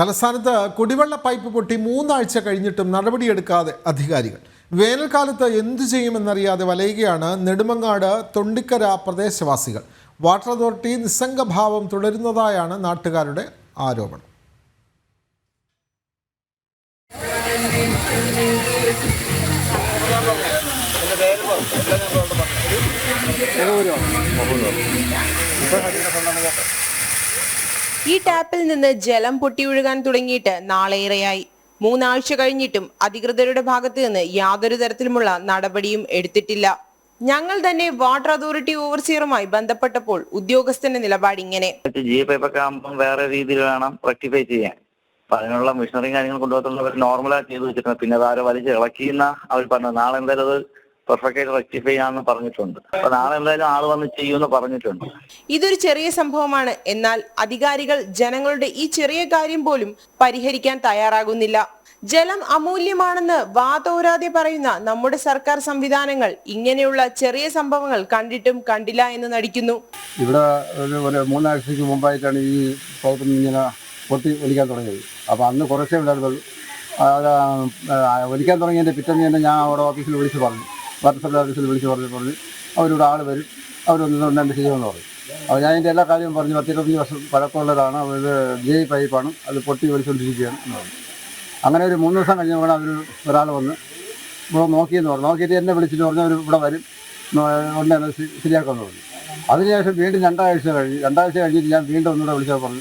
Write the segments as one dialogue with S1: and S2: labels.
S1: തലസ്ഥാനത്ത് കുടിവെള്ള പൈപ്പ് പൊട്ടി മൂന്നാഴ്ച കഴിഞ്ഞിട്ടും നടപടിയെടുക്കാതെ അധികാരികൾ. വേനൽക്കാലത്ത് എന്തു ചെയ്യുമെന്നറിയാതെ വലയുകയാണ് നെടുമങ്ങാട് തൊണ്ടിക്കര പ്രദേശവാസികൾ. വാട്ടർ അതോറിറ്റി നിസ്സംഗഭാവം തുടരുന്നതായാണ് നാട്ടുകാരുടെ ആരോപണം.
S2: ഈ ടാപ്പിൽ നിന്ന് ജലം പൊട്ടിയൊഴുകാൻ തുടങ്ങിയിട്ട് നാളേറെയായി. മൂന്നാഴ്ച കഴിഞ്ഞിട്ടും അധികൃതരുടെ ഭാഗത്ത് നിന്ന് യാതൊരു തരത്തിലുമുള്ള നടപടിയും എടുത്തിട്ടില്ല. ഞങ്ങൾ തന്നെ വാട്ടർ അതോറിറ്റി ഓവർസിയറുമായി ബന്ധപ്പെട്ടപ്പോൾ ഉദ്യോഗസ്ഥന്റെ നിലപാട് ഇങ്ങനെ.
S3: ജി വേറെ രീതിയിൽ വേണം റെക്ടിഫൈ ചെയ്യാൻ. അപ്പൊ അതിനുള്ള മെഷീനറിയും കാര്യങ്ങളും കൊണ്ടുപോകുന്നവർ നോർമലായിട്ട് ചെയ്തു വെച്ചിട്ടുണ്ട്. പിന്നെ അത് ആരോ വലിച്ച് ഇളക്കിയെന്ന അവർ പറഞ്ഞു നാളെ എന്തായാലും അത് പെർഫെക്റ്റ് ആയിട്ട് റെക്ടിഫൈ ചെയ്യാമെന്ന് പറഞ്ഞിട്ടുണ്ട്. അപ്പൊ നാളെ എന്തായാലും ആൾ വന്ന് ചെയ്യുമെന്ന് പറഞ്ഞിട്ടുണ്ട്.
S2: ഇതൊരു ചെറിയ സംഭവമാണ്. എന്നാൽ അധികാരികൾ ജനങ്ങളുടെ ഈ ചെറിയ കാര്യം പോലും പരിഹരിക്കാൻ തയ്യാറാകുന്നില്ല. ജലം അമൂല്യമാണെന്ന് വാതോരാതെ പറയുന്ന നമ്മുടെ സർക്കാർ സംവിധാനങ്ങൾ ഇങ്ങനെയുള്ള ചെറിയ സംഭവങ്ങൾ കണ്ടിട്ടും കണ്ടില്ല എന്ന് നടിക്കുന്നു.
S4: ഇവിടെ ഒരു ഒരു മൂന്നാഴ്ചയ്ക്ക് മുമ്പായിട്ടാണ് ഈ പൗത്രം ഇങ്ങനെ പൊട്ടി ഒലിക്കാൻ തുടങ്ങിയത്. അപ്പോൾ അന്ന് കുറച്ചേ ഉണ്ടായിരുന്നുള്ളൂ. ഒലിക്കാൻ തുടങ്ങിയതിന്റെ പിറ്റേന്ന് തന്നെ ഞാൻ അവിടെ ഓഫീസിൽ വിളിച്ച് പറഞ്ഞു. സപ്ലൈ ഓഫീസിൽ വിളിച്ച് പറഞ്ഞ് പറഞ്ഞ് അവരിവിടെ ആൾ വരും. അവരൊന്ന് മെസ്സേജ് ചെയ്യുമെന്ന് പറഞ്ഞു അപ്പോൾ ഞാൻ എന്റെ എല്ലാ കാര്യവും പറഞ്ഞു. പത്തിരുപത്തഞ്ച് വർഷം പഴക്കമുള്ളതാണ്. ഇത് ജെ പൈപ്പാണ്. അത് പൊട്ടി വലിച്ചുകൊണ്ടിരിക്കുകയാണ് എന്ന് പറഞ്ഞു. അങ്ങനെ ഒരു മൂന്ന് ദിവസം കഴിഞ്ഞപ്പോൾ അവർ ഒരാൾ വന്ന് ഇവിടെ നോക്കിയെന്ന് പറഞ്ഞു. നോക്കിയിട്ട് എന്നെ വിളിച്ചിട്ട് പറഞ്ഞു അവർ ഇവിടെ വരും. ശരി- ശരിയാക്കാമെന്ന് പറഞ്ഞു. അതിനുശേഷം വീണ്ടും രണ്ടാഴ്ച കഴിഞ്ഞ് രണ്ടാഴ്ച കഴിഞ്ഞിട്ട് ഞാൻ വീണ്ടും ഒന്നുകൂടെ വിളിച്ചാൽ പറഞ്ഞു.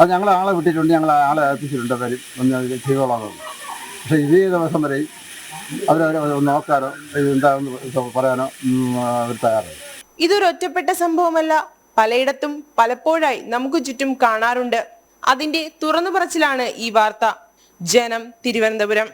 S4: അത് ഞങ്ങൾ ആളെ വിട്ടിട്ടുണ്ട്. ഞങ്ങൾ ആളെ ഏൽപ്പിച്ചിട്ടുണ്ട്. വരും. ഒന്ന് ചെയ്തോളാം പക്ഷേ ഇതേ ദിവസം വരെയും അവരവരെ നോക്കാനോ എന്താണെന്ന് പറയാനോ അവർ തയ്യാറായി
S2: ഇതൊരു ഒറ്റപ്പെട്ട സംഭവമല്ല. പലയിടത്തും പലപ്പോഴായി നമുക്ക് ചുറ്റും കാണാറുണ്ട്. അതിന്റെ തുറന്നു പറച്ചിലാണ് ഈ വാർത്ത. ജനം തിരുവനന്തപുരം.